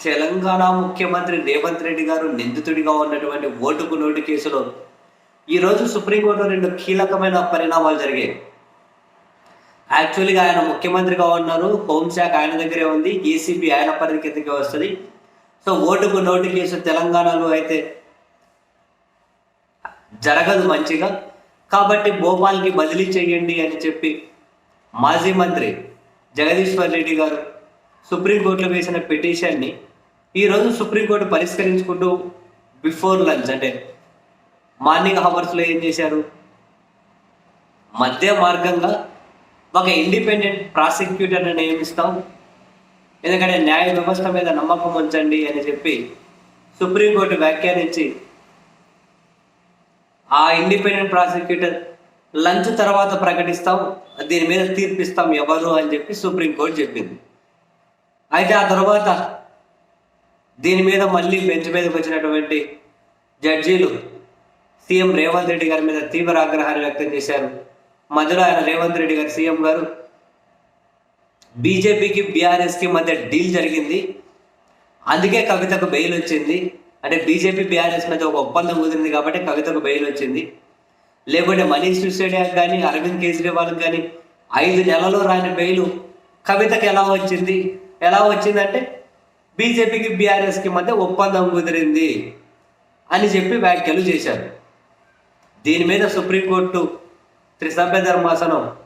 తెలంగాణ ముఖ్యమంత్రి రేవంత్ రెడ్డి గారు నిందితుడిగా ఉన్నటువంటి ఓటుకు నోటు కేసులో ఈరోజు సుప్రీంకోర్టులో రెండు కీలకమైన పరిణామాలు జరిగాయి. యాక్చువల్గా ఆయన ముఖ్యమంత్రిగా ఉన్నారు హోంశాఖ ఆయన దగ్గరే ఉంది ఏసీబీ ఆయన పరిధి కిందకి వస్తుంది. సో ఓటుకు నోటు కేసు తెలంగాణలో అయితే జరగదు మంచిగా. కాబట్టి భోపాల్కి బదిలీ చేయండి అని చెప్పి మాజీ మంత్రి జగదీశ్వర్ రెడ్డి గారు సుప్రీంకోర్టులో వేసిన పిటిషన్ని ఈరోజు సుప్రీంకోర్టు పరిష్కరించుకుంటూ బిఫోర్ లంచ్ అంటే మార్నింగ్ హవర్స్లో ఏం చేశారు? మధ్య మార్గంగా ఒక ఇండిపెండెంట్ ప్రాసిక్యూటర్ని నియమిస్తాం. ఎందుకంటే న్యాయ వ్యవస్థ మీద నమ్మకం ఉంచండి అని చెప్పి సుప్రీంకోర్టు వ్యాఖ్యానించి ఆ ఇండిపెండెంట్ ప్రాసిక్యూటర్ లంచ్ తర్వాత ప్రకటిస్తాం. దీని మీద తీర్పిస్తాం ఎవరు అని చెప్పి సుప్రీంకోర్టు చెప్పింది. అయితే ఆ తర్వాత దీని మీద మళ్ళీ బెంచ్ మీదకి వచ్చినటువంటి జడ్జీలు సీఎం రేవంత్ రెడ్డి గారి మీద తీవ్ర ఆగ్రహాన్ని వ్యక్తం చేశారు. మధ్యలో ఆయన రేవంత్ రెడ్డి గారు సీఎం గారు బీజేపీకి బీఆర్ఎస్కి మధ్య డీల్ జరిగింది. అందుకే కవితకు బెయిల్ వచ్చింది. అంటే బీజేపీ బీఆర్ఎస్ మీద ఒక ఒప్పందం కుదిరింది కాబట్టి కవితకు బెయిల్ వచ్చింది. లేకుంటే మనీష్ సిసోడియాకి కానీ అరవింద్ కేజ్రీవాల్ కానీ ఐదు నెలలు రాని బెయిల్ కవితకు ఎలా వచ్చింది? ఎలా వచ్చిందంటే బీజేపీకి బీఆర్ఎస్కి మధ్య ఒప్పందం కుదిరింది అని చెప్పి వ్యాఖ్యలు చేశారు. దీని మీద సుప్రీంకోర్టు త్రిసభ్య ధర్మాసనం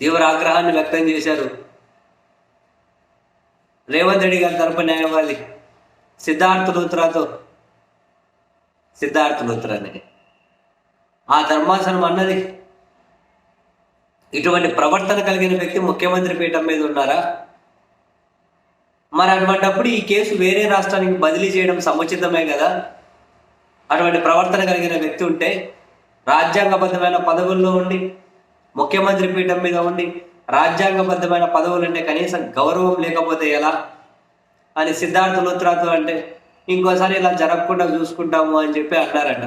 తీవ్ర ఆగ్రహాన్ని వ్యక్తం చేశారు. రేవంత్ రెడ్డి గారి తరపు న్యాయవాది సిద్ధార్థ లూత్రాతో సిద్ధార్థ లూత్రాని ఆ ధర్మాసనం అన్నది ఇటువంటి ప్రవర్తన కలిగిన వ్యక్తి ముఖ్యమంత్రి పీఠం మీద ఉన్నారా? మరి అటువంటప్పుడు ఈ కేసు వేరే రాష్ట్రానికి బదిలీ చేయడం సముచితమే కదా? అటువంటి ప్రవర్తన కలిగిన వ్యక్తి ఉంటే రాజ్యాంగబద్ధమైన పదవుల్లో ఉండి ముఖ్యమంత్రి పీఠం మీద ఉండి రాజ్యాంగబద్ధమైన పదవులు అంటే కనీసం గౌరవం లేకపోతే ఎలా? అని సిద్ధార్థ లూత్రాతో అంటే ఇంకోసారి ఇలా జరగకుండా చూసుకుంటాము అని చెప్పి అన్నారట.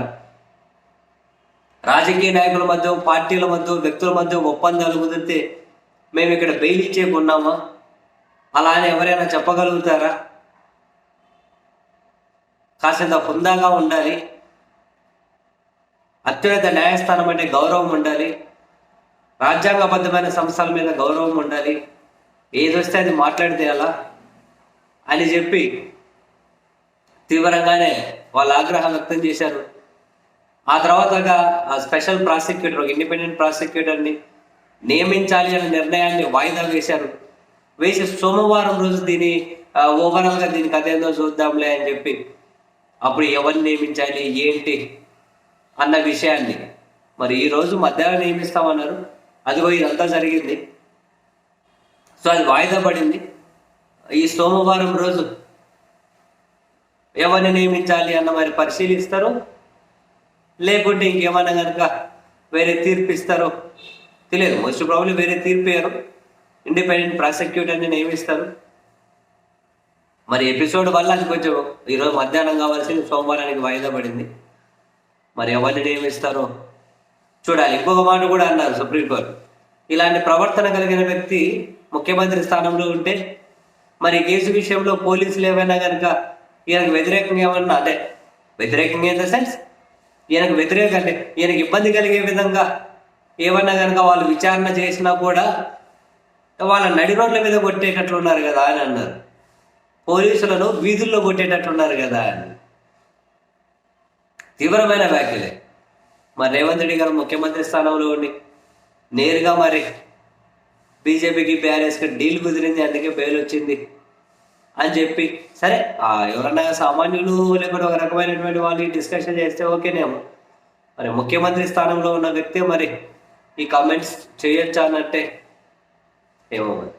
రాజకీయ నాయకుల మధ్య పార్టీల మధ్య వ్యక్తుల మధ్య ఒప్పందాలు కుదిరితే మేము ఇక్కడ బెయిల్ ఇచ్చేకున్నామా అలా అని ఎవరైనా చెప్పగలుగుతారా? కాసింత హుందాగా ఉండాలి. అత్యున్నత న్యాయస్థానం అంటే గౌరవం ఉండాలి. రాజ్యాంగబద్ధమైన సంస్థల మీద గౌరవం ఉండాలి. ఏదొస్తే అది మాట్లాడితే ఎలా అని చెప్పి తీవ్రంగానే వాళ్ళ ఆగ్రహం వ్యక్తం చేశారు. ఆ తర్వాత ఆ స్పెషల్ ప్రాసిక్యూటర్ ఒక ఇండిపెండెంట్ ప్రాసిక్యూటర్ని నియమించాలి అనే నిర్ణయాన్ని వాయిదా వేశారు. వేసి సోమవారం రోజు దీని ఓవరాల్గా దీనికి అదేందో చూద్దాంలే అని చెప్పి అప్పుడు ఎవరిని నియమించాలి ఏంటి అన్న విషయాన్ని. మరి ఈ రోజు మధ్యాహ్నం నియమిస్తామన్నారు. అదిగో ఇదంతా జరిగింది. సో అది వాయిదా పడింది. ఈ సోమవారం రోజు ఎవరిని నియమించాలి అన్న మరి పరిశీలిస్తారు లేకుంటే ఇంకేమన్నా కనుక వేరే తీర్పు ఇస్తారో తెలియదు. మోస్ట్ ప్రాబ్లం వేరే తీర్పు ఇయ్యరు. ఇండిపెండెంట్ ప్రాసిక్యూటర్ని నియమిస్తారు మరి ఎపిసోడ్ వల్ల అది కొంచెం ఈరోజు మధ్యాహ్నం కావాల్సింది సోమవారానికి వాయిదా పడింది. మరి ఎవరిని నియమిస్తారో చూడాలి. ఇంకొక మాట కూడా అన్నారు సుప్రీంకోర్టు. ఇలాంటి ప్రవర్తన కలిగిన వ్యక్తి ముఖ్యమంత్రి స్థానంలో ఉంటే మరి కేసు విషయంలో పోలీసులు ఏమైనా కనుక ఈయనకు వ్యతిరేకంగా ఏమన్నా అదే వ్యతిరేకంగా ఇన్ ద సెన్స్ ఈయనకు వ్యతిరేక అంటే ఈయనకి ఇబ్బంది కలిగే విధంగా ఏమన్నా కనుక వాళ్ళు విచారణ చేసినా కూడా వాళ్ళ నడి రోడ్ల మీద కొట్టేటట్లున్నారు కదా అని అన్నారు. పోలీసులను వీధుల్లో కొట్టేటట్లున్నారు కదా అని. తీవ్రమైన వ్యాఖ్యలే. మరి రేవంత్ రెడ్డి గారు ముఖ్యమంత్రి స్థానంలో ఉండి నేరుగా మరి బీజేపీకి బీఆర్ఎస్కి డీల్ కుదిరింది అందుకే బెయిల్ వచ్చింది అని చెప్పి సరే ఎవరన్నా సామాన్యులు లేకపోతే ఒక రకమైనటువంటి వాళ్ళు డిస్కషన్ చేస్తే ఓకేనేమో. మరి ముఖ్యమంత్రి స్థానంలో ఉన్న వ్యక్తి మరి ఈ కామెంట్స్ చేయొచ్చా అన్నట్టే ఏమో మరి